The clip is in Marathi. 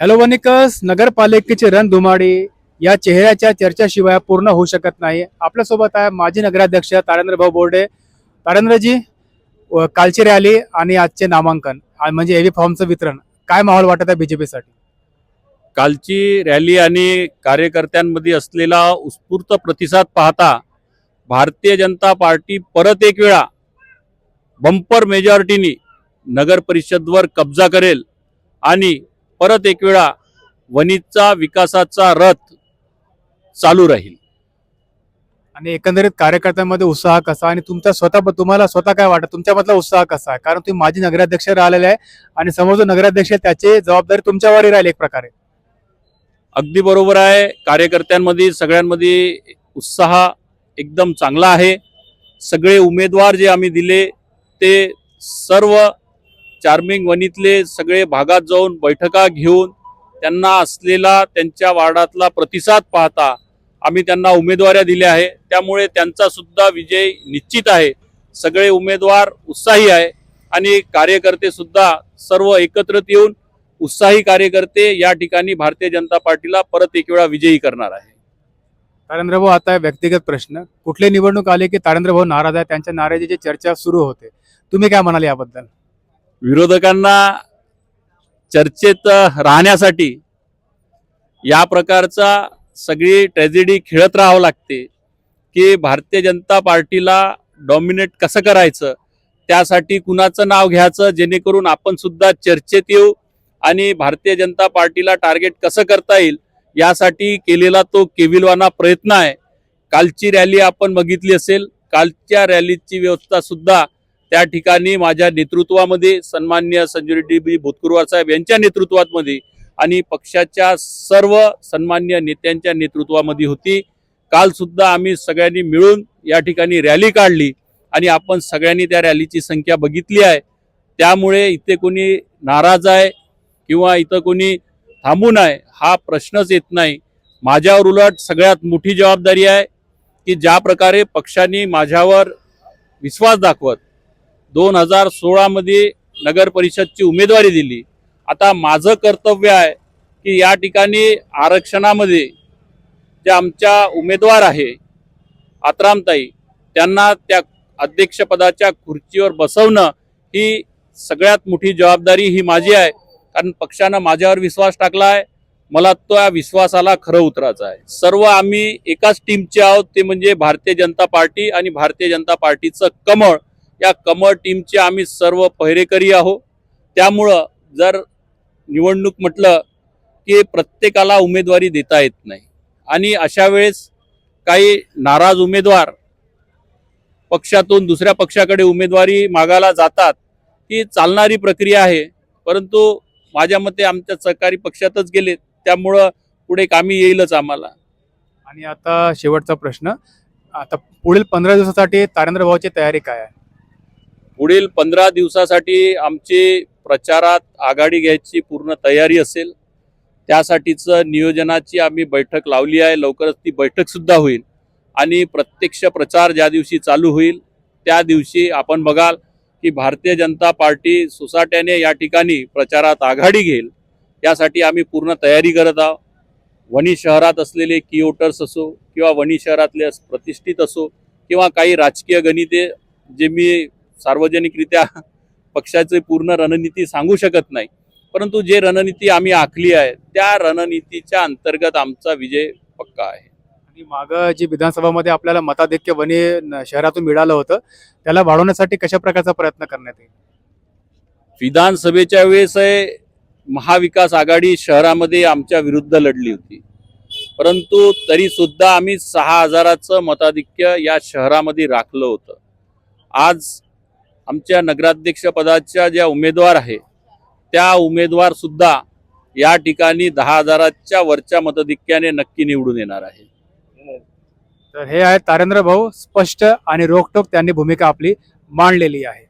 हॅलो वनिकस नगरपालिकेचे रणधुमाडी या चेहऱ्याच्या चर्चेशिवाय पूर्ण होऊ शकत नाही. आपल्यासोबत आहे माजी नगराध्यक्ष तारेंद्रभाऊ बोर्डे. तारेंद्रजी व कालची रॅली आणि आजचे नामांकन. म्हणजे एव्ही फॉर्मचं वितरण. काय माहोल वाटत आहे बीजेपीसाठी कालची रॅली आणि कार्यकर्त्यांमध्ये असलेला उत्स्फूर्त प्रतिसाद पाहता भारतीय जनता पार्टी परत एक वेळा बंपर मेजॉरिटीनी नगर परिषदवर कब्जा करेल आणि परत एक वेळा वणीचा विकासाचा रथ चालू राहील. आणि एकंदरीत कार्यकर्त्यांमध्ये उत्साह कसा आणि तुमचा स्वतः तुम्हाला स्वतः काय वाटतं? तुमच्यामधला उत्साह कसा आहे? कारण तुम्ही माजी नगराध्यक्ष राहिलेले आहे आणि समोर जो नगराध्यक्ष आहे त्याची जबाबदारी तुमच्यावरही राहील एक प्रकारे. अगदी बरोबर आहे. कार्यकर्त्यांमध्ये सगळ्यांमध्ये उत्साह एकदम चांगला आहे. सगळे उमेदवार जे आम्ही दिले ते सर्व चार्मिंग वनीतले सगळे भागात जाऊन बैठका घेऊन त्यांना असलेला त्यांच्या वार्डातला प्रतिसाद पाहता आम्ही त्यांना उमेदवाऱ्या दिल्या आहे. त्यामुळे त्यांचा सुद्धा विजय निश्चित आहे. सगळे उमेदवार उत्साही आहे आणि कार्यकर्ते सुद्धा सर्व एकत्रित येऊन उत्साही कार्यकर्ते या ठिकाणी भारतीय जनता पार्टीला परत एक वेळा विजयी करणार आहे. तारेंद्रभाऊ आता व्यक्तिगत प्रश्न. कुठले निवडणूक आले की तारेंद्रभाऊ नाराज आहे? त्यांच्या नाराजीची चर्चा सुरू होते. तुम्ही काय म्हणाले याबद्दल? विरोधकांना चर्चेत राहण्यासाठी या प्रकारचा सगळी ट्रॅजेडी खेळत राहावं लागते की भारतीय जनता पार्टीला डॉमिनेट कसं करायचं? त्यासाठी कुणाचं नाव घ्यायचं? जेणेकरून आपण सुद्धा चर्चेत येऊ आणि भारतीय जनता पार्टीला टार्गेट कसं करता येईल? यासाठी केलेला तो केविलवाना प्रयत्न आहे. कालची रॅली आपण बघितली असेल. कालच्या रॅलीची व्यवस्था सुद्धा त्या ठिकाणी माझ्या नेतृत्वामध्ये सन्मान्य संजय रेड्डी भूतकुरवार साहेब यांच्या नेतृत्वामध्ये आणि पक्षाच्या सर्व सन्मान्य नेत्यांच्या नेतृत्वामध्ये होती. काल सुद्धा आम्ही सगळ्यांनी मिळून या ठिकाणी रॅली काढली आणि आपण सगळ्यांनी त्या रॅलीची संख्या बघितली आहे. त्यामुळे इथे कोणी नाराज आहे किंवा इथं कोणी थांबून आहे हा प्रश्नच येत नाही. माझ्यावर उलट सगळ्यात मोठी जबाबदारी आहे की ज्या प्रकारे पक्षाने माझ्यावर विश्वास दाखवत दोन हजार सोळामध्ये नगर परिषदची उमेदवारी दिली. आता माझं कर्तव्य आहे की या ठिकाणी आरक्षणामध्ये जे आमच्या उमेदवार आहे आत्रामताई त्यांना त्या अध्यक्षपदाच्या खुर्चीवर बसवणं ही सगळ्यात मोठी जबाबदारी ही माझी आहे. कारण पक्षानं माझ्यावर विश्वास टाकला आहे. मला त्या विश्वासाला खरं उतरायचं आहे. सर्व आम्ही एकाच टीमचे आहोत. ते म्हणजे भारतीय जनता पार्टी आणि भारतीय जनता पार्टीचं कमळ या कमळ टीमचे आम्ही सर्व पहिरेकरी आहोत. त्यामुळं जर निवडणूक म्हटलं की प्रत्येकाला उमेदवारी देता येत नाही. आणि अशा वेळेस काही नाराज उमेदवार पक्षातून दुसऱ्या पक्षाकडे उमेदवारी मागायला जातात ही चालणारी प्रक्रिया आहे. परंतु माझ्या मते आमच्या सहकारी पक्षातच गेले त्यामुळं पुढे कामी येईलच आम्हाला. आणि आता शेवटचा प्रश्न आता पुढील पंधरा दिवसासाठी तारेंद्र भाऊची तयारी काय आहे? पुढील पंधरा दिवसासाठी आमची प्रचारात आघाडी घ्यायची पूर्ण तयारी असेल त्यासाठीचं नियोजनाची आम्ही बैठक लावली आहे. लवकरच ती बैठकसुद्धा होईल. आणि प्रत्यक्ष प्रचार ज्या दिवशी चालू होईल त्या दिवशी आपण बघाल की भारतीय जनता पार्टी सोसाट्याने या ठिकाणी प्रचारात आघाडी घेईल. यासाठी आम्ही पूर्ण तयारी करत आहोत. वणी शहरात असलेले किओटर्स असो किंवा वणी शहरातले प्रतिष्ठित असो किंवा काही राजकीय गणिते जे मी सार्वजनिकरित्या पक्षाची पूर्ण रणनीती सांगू शकत नाही. परंतु जे रणनीती आम्ही आखली आहे त्या रणनीतीच्या अंतर्गत आमचा विजय पक्का आहे. आणि मागं जी विधानसभामध्ये आपल्याला मताधिक्य वनी शहरातून मिळालं होतं त्याला वाढवण्यासाठी कशा प्रकारचा प्रयत्न करण्यात येईल? विधानसभेच्या वेळेस महाविकास आघाडी शहरामध्ये आमच्या विरुद्ध लढली होती. परंतु तरी सुद्धा आम्ही सहा हजाराचं मताधिक्य या शहरामध्ये राखलं होतं. आज आमच्या नगराध्यक्षपदाच्या ज्या उमेदवार आहे त्या उमेदवार सुद्धा या ठिकाणी दहा हजाराच्या वरच्या मतधिक्याने नक्की निवडून येणार आहे. तर हे आहे तारेंद्र भाऊ स्पष्ट आणि रोखटोक त्यांनी भूमिका आपली मांडलेली आहे.